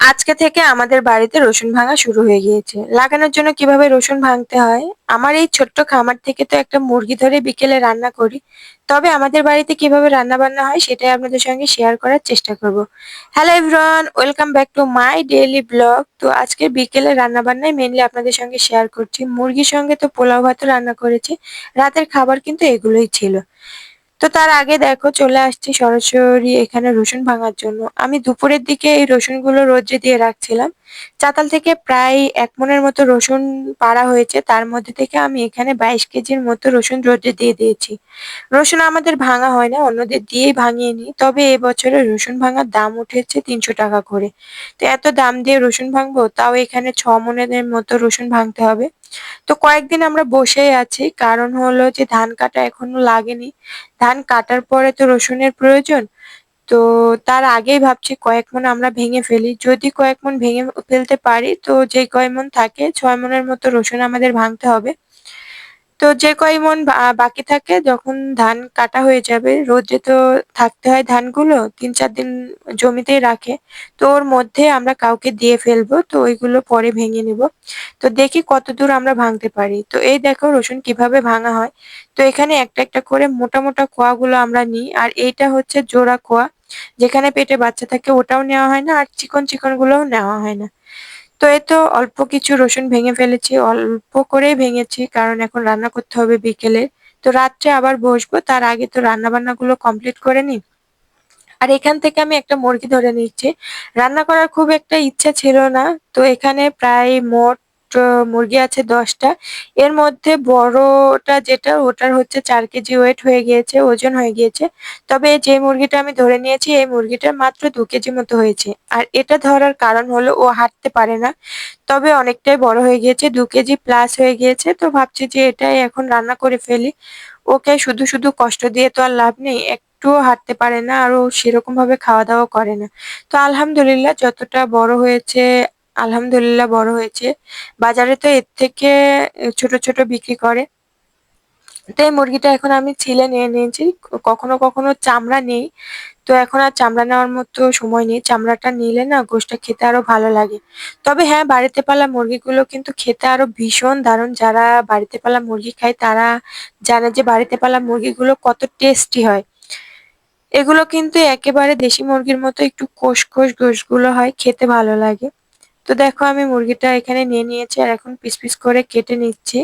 আজকে থেকে আমাদের বাড়িতে রসুন ভাঙা শুরু হয়ে গিয়েছে। লাগানোর জন্য কীভাবে রসুন ভাঙতে হয়? আমার এই ছোট্ট খামার থেকে তো একটা মুরগি ধরে বিকেলে রান্না করি। তবে আমাদের বাড়িতে কীভাবে রান্না বান্না হয় সেটাই আপনাদের সঙ্গে শেয়ার করার চেষ্টা করব। Hello everyone welcome back to my daily blog তো আজকে বিকেলে রান্না বান্নাই মেনলি আপনাদের সঙ্গে শেয়ার করছি। মুরগির সঙ্গে তো পোলাও ভাতও রান্না করেছি। রাতের খাবার কিন্তু এগুলোই ছিল। তো তার আগে দেখো, চলে আসছি সরাসরি এখানে রসুন ভাঙার জন্য। আমি দুপুরের দিকে এই রসুনগুলো রোদ্রে দিয়ে রাখছিলাম। চাতাল থেকে প্রায় এক মনের মতো রসুন পাড়া হয়েছে। তার মধ্যে থেকে আমি এখানে বাইশ কেজির মতো রসুন রোদ্রে দিয়ে দিয়েছি। রসুন আমাদের ভাঙা হয় না, অন্যদের দিয়েই ভাঙিয়ে নিই। তবে এবছরে রসুন ভাঙার দাম উঠেছে তিনশো টাকা করে। তো এত দাম দিয়ে রসুন ভাঙবো, তাও এখানে ছ মনের মতো রসুন ভাঙতে হবে। তো কয়েকদিন আমরা বসেই আছি। কারণ হলো যে ধান কাটা এখনও লাগেনি। ধান কাটার পরে তো রসুনের প্রয়োজন। তো তার আগেই ভাবছি কয়েক মন আমরা ভেঙে ফেলি। যদি কয়েক মন ভেঙে ফেলতে পারি, তো যে কয় মন থাকে, ছয় মনের মতো রসুন আমাদের ভাঙতে হবে। তো যে কয় মন বাকি থাকে, যখন ধান কাটা হয়ে যাবে, রোদে তো থাকতে হয় ধানগুলো, তিন চার দিন জমিতেই রাখে, তো ওর মধ্যে আমরা কাউকে দিয়ে ফেলব, তো ওইগুলো পরে ভেঙে নেব। তো দেখি কত দূর আমরা ভাঙতে পারি। তো এই দেখো রসুন কীভাবে ভাঙা হয়। তো এখানে একটা একটা করে মোটা মোটা কোয়াগুলো আমরা নিই, আর এইটা হচ্ছে জোড়া কোয়া যেখানে পেটে বাচ্চা থাকে ওটাও নেওয়া হয় না, আর চিকন চিকন গুলোও নেওয়া হয় না। তো এই তো অল্প কিছু রসুন ভেঙে ফেলেছি, অল্প করেই ভেঙেছি, কারণ এখন রান্না করতে হবে বিকেলে। তো রাত্রে আবার বসবো, তার আগে তো রান্না বান্না গুলো কমপ্লিট করে নিই। আর এখান থেকে আমি একটা মুরগি ধরে নিচ্ছি। রান্না করার খুব একটা ইচ্ছা ছিল না, তো এখানে প্রায় মোট মুরগি আছে দশটা। এর মধ্যে বড়টা যেটা, ওটার হচ্ছে চার কেজি ওয়েট হয়ে গিয়েছে, ওজন হয়ে গিয়েছে। তবে যে মুরগিটা আমি ধরে নিয়েছি, এই মুরগিটা মাত্র দু কেজি মতো হয়েছে। আর এটা ধরার কারণ হলো, ও হাঁটতে পারে না। তবে অনেকটাই বড় হয়ে গিয়েছে, দু কেজি প্লাস হয়ে গিয়েছে। তো ভাবছি যে এটাই এখন রান্না করে ফেলি। ওকে শুধু শুধু কষ্ট দিয়ে তো আর লাভ নেই, একটুও হাঁটতে পারে না আর ও সেরকম ভাবে খাওয়া দাওয়া করে না। তো আলহামদুলিল্লাহ, যতটা বড় হয়েছে আলহামদুলিল্লাহ বড় হয়েছে। বাজারে তো এর থেকে ছোট ছোট বিক্রি করে। তো এই মুরগিটা এখন আমি ছিলে নিয়ে নিয়েছি। কখনো কখনো চামড়া নেই। তো এখন আর চামড়া নেওয়ার মতো সময় নেই। চামড়াটা নিলে না গোষ্ঠটা খেতে আরও ভালো লাগে। তবে হ্যাঁ বাড়িতে পালা মুরগিগুলো কিন্তু খেতে আরও ভীষণ দারুণ। যারা বাড়িতে পালা মুরগি খায়, তারা জানে যে বাড়িতে পালা মুরগিগুলো কত টেস্টি হয়। এগুলো কিন্তু একেবারে দেশি মুরগির মতো একটু কোষ কোষ গোশগুলো হয়, খেতে ভালো লাগে। তো দেখো আমি মুরগিটা এখানে নিয়ে নিয়েছি আর এখন পিস পিস করে কেটে নিচ্ছি।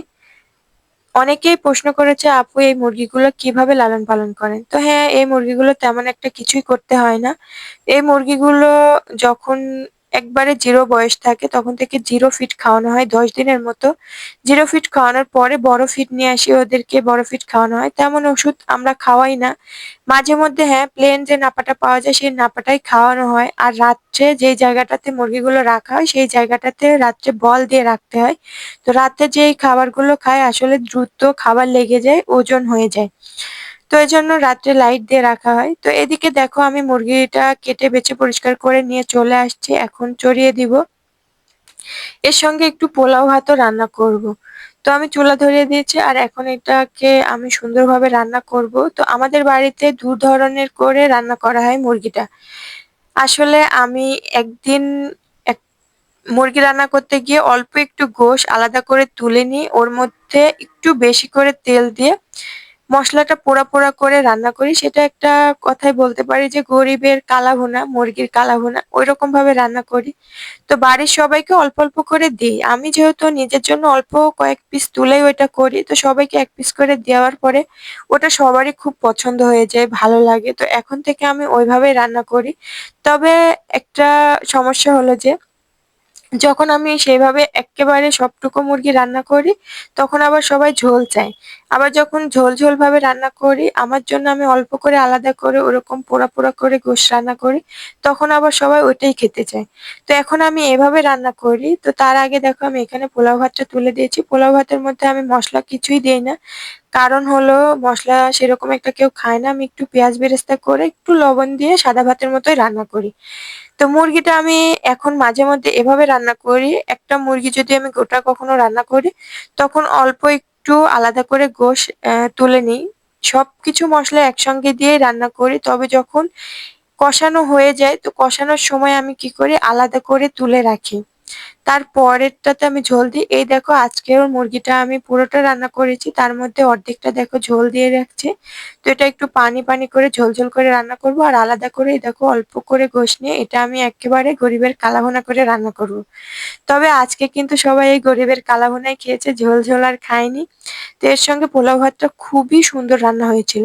অনেকেই প্রশ্ন করেছে, আপু, এই মুরগিগুলো কীভাবে লালন পালন করেন? তো হ্যাঁ এই মুরগিগুলো তেমন একটা কিছুই করতে হয় না। এই মুরগিগুলো যখন একবারে জিরো বয়স থাকে, তখন থেকে জিরো ফিট খাওয়ানো হয়। দশ দিনের মতো জিরো ফিট খাওয়ানোর পরে বড় ফিট নিয়ে আসি ওদেরকে, বড় ফিট খাওয়ানো হয়। তেমন ওষুধ আমরা খাওয়াই না। মাঝে মধ্যে হ্যাঁ প্লেন যে নাপাটা পাওয়া যায়, সেই নাপাটাই খাওয়ানো হয়। আর রাত্রে যে জায়গাটাতে মুরগিগুলো রাখা হয়, সেই জায়গাটাতে রাত্রে বল দিয়ে রাখতে হয়। তো রাতে যেই খাবারগুলো খায়, আসলে দ্রুত খাবার লেগে যায়, ওজন হয়ে যায়। তো এই জন্য রাত্রে লাইট দিয়ে রাখা হয়। তো এদিকে দেখো আমি মুরগিটা কেটে বেছে পরিষ্কার করে নিয়ে চলে আসছি। এখন চড়িয়ে দিব। এর সঙ্গে একটু পোলাও ভাতও রান্না করব। তো আমি চুলা ধরিয়ে দিয়েছি আর এখন এটাকে আমি সুন্দরভাবে রান্না করব। তো আমাদের বাড়িতে দু ধরনের করে রান্না করা হয় মুরগিটা। আসলে আমি একদিন এক মুরগি রান্না করতে গিয়ে অল্প একটু গোশ আলাদা করে তুলে নিই। ওর মধ্যে একটু বেশি করে তেল দিয়ে মশলাটা পোড়া পোড়া করে রান্না করি, সেটা একটা কথাই বলতে পারি যে গরিবের কালা ভুনা মুরগির কালা ভুনা ওই রকম ভাবে রান্না করি। তো বাড়ির সবাইকে অল্প অল্প করে দিই। আমি যেহেতু নিজের জন্য অল্প কয়েক পিস তুলেই ওইটা করি, তো সবাইকে এক পিস করে দেওয়ার পরে ওটা সবারই খুব পছন্দ হয়ে যায়, ভালো লাগে। তো এখন থেকে আমি ওইভাবেই রান্না করি। তবে একটা সমস্যা হলো যে যখন আমি সেইভাবে একেবারে সবটুকু মুরগি রান্না করি, তখন আবার সবাই ঝোল চায়। আবার যখন ঝোল ঝোল ভাবে রান্না করি, আমার জন্য আমি অল্প করে আলাদা করে ওরকম পোড়া পোড়া করে গোশ রান্না করি, তখন আবার সবাই ওইটাই খেতে চায়। তো এখন আমি এভাবে রান্না করি, তো তার আগে দেখো আমি এখানে পোলাও ভাতটা তুলে দিয়েছি। পোলাও ভাতের মধ্যে আমি মশলা কিছুই দিই না। কারণ হলো মশলা সেরকম একটা কেউ খায় না। আমি একটু পেঁয়াজ বেরেস্তা করে একটু লবণ দিয়ে সাদা ভাতের মতোই রান্না করি। তো মুরগিটা আমি এখন মাঝে মধ্যে এভাবে রান্না করি। একটা মুরগি যদি আমি গোটা কখনো রান্না করি, তখন অল্প একটু আলাদা করে গোশ তুলে নিই। সবকিছু মশলা একসঙ্গে দিয়ে রান্না করি। তবে যখন কষানো হয়ে যায়, তো কষানোর সময় আমি কি করি? আলাদা করে তুলে রাখি। তারপরেরটাতে আমি ঝোল দিই। এই দেখো আজকেও মুরগিটা আমি পুরোটা রান্না করেছি। তার মধ্যে অর্ধেকটা দেখো ঝোল দিয়ে রাখছে। তো এটা একটু পানি পানি করে ঝোল ঝোল করে রান্না করব। আর আলাদা করে দেখো অল্প করে গোশ নিয়ে এটা আমি একেবারে গরিবের কালাভুনা করে রান্না করব। তবে আজকে কিন্তু সবাই এই গরিবের কালাভুনাই খেয়েছে, ঝোল ঝোল আর খায়নি। তো এর সঙ্গে পোলাও ভাতটা খুবই সুন্দর রান্না হয়েছিল।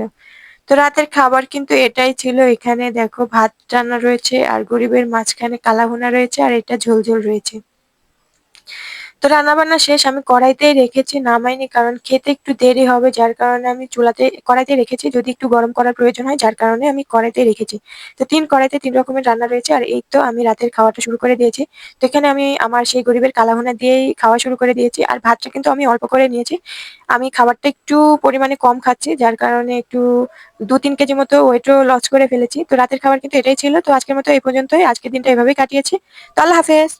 তো রাতের খাবার কিন্তু এটাই ছিল। এখানে দেখো ভাত রান্না রয়েছে আর গরিবের মাঝখানে কালাভুনা রয়েছে আর এটা ঝোল ঝোল রয়েছে। তো রান্নাবান্না শেষ, আমি কড়াইতেই রেখেছি, নামাইনি, কারণ খেতে একটু দেরি হবে, যার কারণে আমি চুলাতে কড়াইতে রেখেছি, যদি একটু গরম করার প্রয়োজন হয়, যার কারণে আমি কড়াইতে রেখেছি। তো তিন কড়াইতে তিন রকমের রান্না রয়েছে, আর এই তো আমি রাতের খাওয়াটা শুরু করে দিয়েছি। তো এখানে আমি আমার সেই গরিবের কালাভুনা দিয়েই খাওয়া শুরু করে দিয়েছি, আর ভাতটা কিন্তু আমি অল্প করে নিয়েছি। আমি খাবারটা একটু পরিমাণে কম খাচ্ছি, যার কারণে একটু দু তিন কেজি মতো ওয়েটও লস করে ফেলেছি। তো রাতের খাবার কিন্তু এটাই ছিল, তো আজকের মতো এই পর্যন্তই, আজকের দিনটা এভাবেই কাটিয়েছি। তো আল্লাহ হাফেজ।